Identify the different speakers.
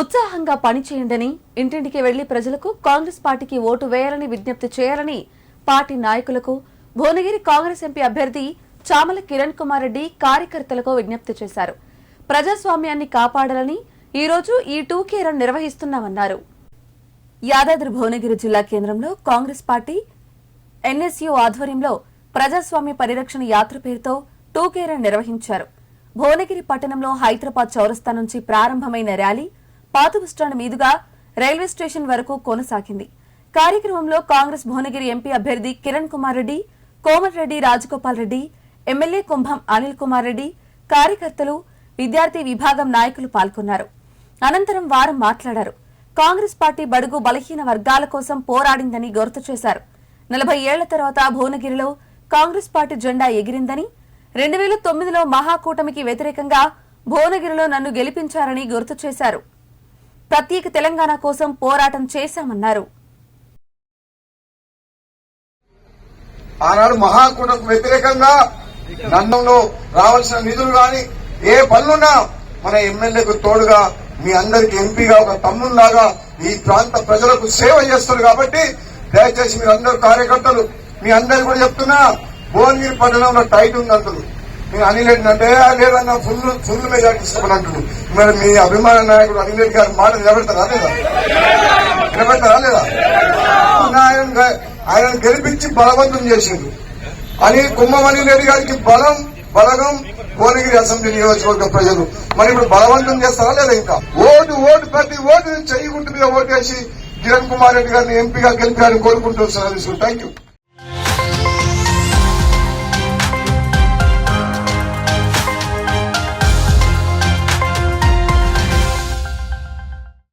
Speaker 1: ఉత్సాహంగా పనిచేయండని ఇంటింటికి వెళ్ళి ప్రజలకు కాంగ్రెస్ పార్టీకి ఓటు వేయాలని విజ్ఞప్తి చేయాలని పార్టీ నాయకులకు భువనగిరి కాంగ్రెస్ ఎంపీ అభ్యర్థి చామల కిరణ్ కుమార్ రెడ్డి కార్యకర్తలకు విజ్ఞప్తి చేశారు. ప్రజాస్వామ్యాన్ని కాపాడాలని ఈ టూ ఈ రన్ నిర్వహిస్తున్నామన్నారు. యాదాద్రి భువనగిరి జిల్లా కేంద్రంలో కాంగ్రెస్ పార్టీ ఎన్ఎస్యు ఆధ్వర్యంలో ప్రజాస్వామ్య పరిరక్షణ యాత్ర పేరుతో టూకే రన్ నిర్వహించారు. భువనగిరి పట్టణంలో హైదరాబాద్ చౌరస్తా నుంచి ప్రారంభమైన ర్యాలీ పాత బస్టాండ్ మీదుగా రైల్వే స్టేషన్ వరకు కొనసాగింది. కార్యక్రమంలో కాంగ్రెస్ భువనగిరి ఎంపీ అభ్యర్థి కిరణ్ కుమార్ రెడ్డి కోమటిరెడ్డి రాజగోపాల్ రెడ్డి ఎమ్మెల్యే కుంభం అనిల్ కుమార్ రెడ్డి కార్యకర్తలు విద్యార్థి విభాగం నాయకులు పాల్గొన్నారు. అనంతరం వారు మాట్లాడారు. కాంగ్రెస్ పార్టీ బడుగు బలహీన వర్గాల కోసం పోరాడిందని గుర్తు చేశారు. నలభై ఏళ్ళ తర్వాత భువనగిరిలో కాంగ్రెస్ పార్టీ జెండా ఎగిరిందని రెండు వేల తొమ్మిదిలో మహాకూటమికి వ్యతిరేకంగా భువనగిరిలో నన్ను గెలిపించారని గుర్తు చేశారు. ప్రత్యేక తెలంగాణ కోసం పోరాటం చేశామన్నారు.
Speaker 2: ఆనాడు మహాకూటకు వ్యతిరేకంగా నందంలో రావాల్సిన నిధులు గాని ఏ పనులున్నా మన ఎమ్మెల్యేకు తోడుగా మీ అందరికి ఎంపీగా ఒక తమ్ముళ్ళాగా ఈ ప్రాంత ప్రజలకు సేవ చేస్తారు కాబట్టి దయచేసి మీరు అందరు కార్యకర్తలు మీ అందరు కూడా చెప్తున్నా భువనగిరి పట్టణంలో టైట్ ఉంది అంటున్నారు. నేను అనిల్ రెడ్డి అంటే లేదన్నా ఫుల్ ఫుల్ మెజార్టీ ఇస్తామని మరి మీ అభిమాన నాయకుడు అనిల్ రెడ్డి గారి మాట నిలబెడతారా లేదా? నిలబెడతారా లేదా? ఆయన ఆయన గెలిపించి బలవంతం చేసిండు. అని కుంభమణి రెడ్డి గారికి బలం బలగం భువనగిరి అసెంబ్లీ నియోజకవర్గ ప్రజలు. మరి ఇప్పుడు బలవంతం చేస్తారా లేదా ఇంకా? ఓటు ఓటు ప్రతి ఓటు చెయ్యి గుంటు మీద ఓటేసి కిరణ్ కుమార్ రెడ్డి గారిని ఎంపీగా గెలిపారని కోరుకుంటూ సార్ థ్యాంక్ యూ